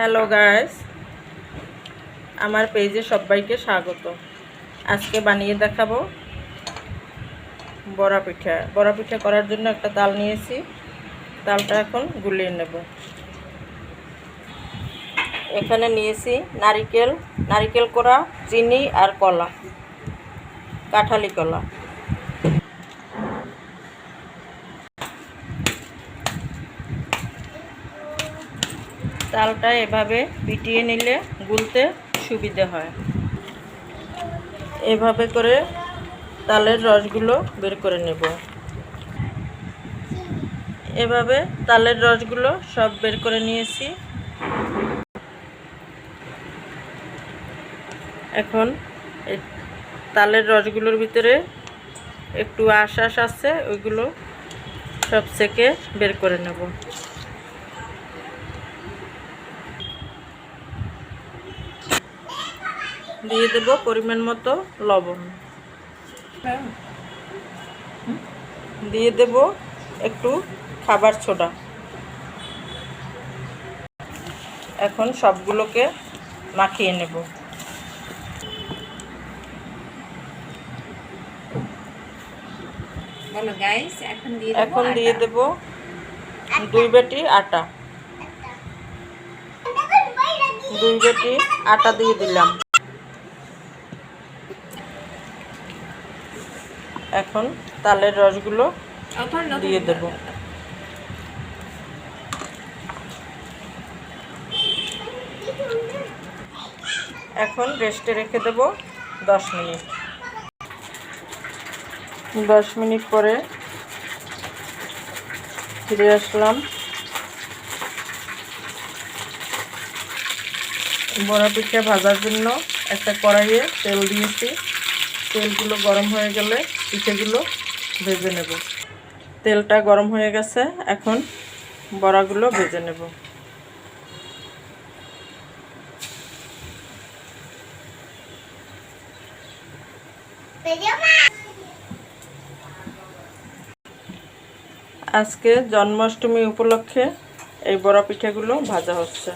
Hello guys আমার পেজে সবাইকে স্বাগত। আজকে বানিয়ে দেখাবো বড়া পিঠা। বড়া পিঠা করার জন্য একটা তাল নিয়েছি। তালটা এখন গুলিয়ে নেব। এখানে নিয়েছি নারিকেল নারিকেল কোড়া, চিনি আর কলা, কাঁঠালি কলা। তালটা এভাবে পিটিয়ে নিলে গুলতে সুবিধে হয়। এভাবে করে তালের রসগুলো বের করে নেব। এভাবে তালের রসগুলো সব বের করে নিয়েছি। এখন তালের রসগুলোর ভিতরে একটু আশ আশ আছে, ওইগুলো সব সেকে বের করে নেব। দিয়ে দেব পরিমাণ মতো লবণ। দিয়ে দেব একটু খাবার ছোটা এখন সবগুলোকে মাখিয়ে নেব। এখন দিয়ে। দেব দুই বেটি আটা। দুই বেটি আটা দিয়ে দিলাম। এখন তালের রসগুলো দিয়ে দেব। এখন রেস্টে রেখে দেব দশ মিনিট। দশ মিনিট পরে ফিরে আসলাম। বড়া পিঠা ভাজার জন্য একটা কড়াইয়ে তেল দিয়েছি। তেলগুলো গরম হয়ে গেলে পিঠেগুলো ভেজে নেব। তেলটা গরম হয়ে গেছে, এখন বড়াগুলো ভেজে নেব। আজকে জন্মাষ্টমী উপলক্ষে এই বড়া পিঠাগুলো ভাজা হচ্ছে।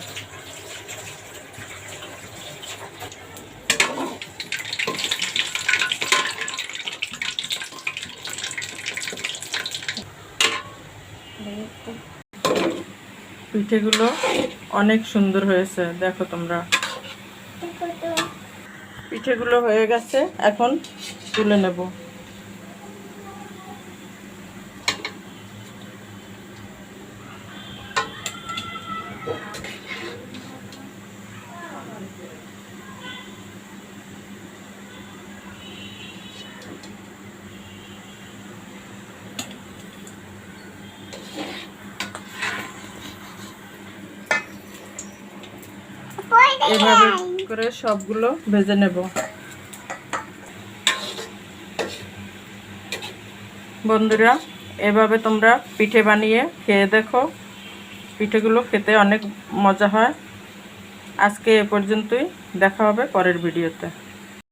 পিঠেগুলো অনেক সুন্দর হয়েছে দেখো তোমরা। পিঠেগুলো হয়ে গেছে এখন তুলে নেব। এভাবে করে সবগুলো ভেজে নেব। বন্ধুরা, এভাবে তোমরা পিঠে বানিয়ে খেয়ে দেখো। পিঠেগুলো খেতে অনেক মজা হয়। আজকে এ পর্যন্তই, দেখা হবে পরের ভিডিওতে।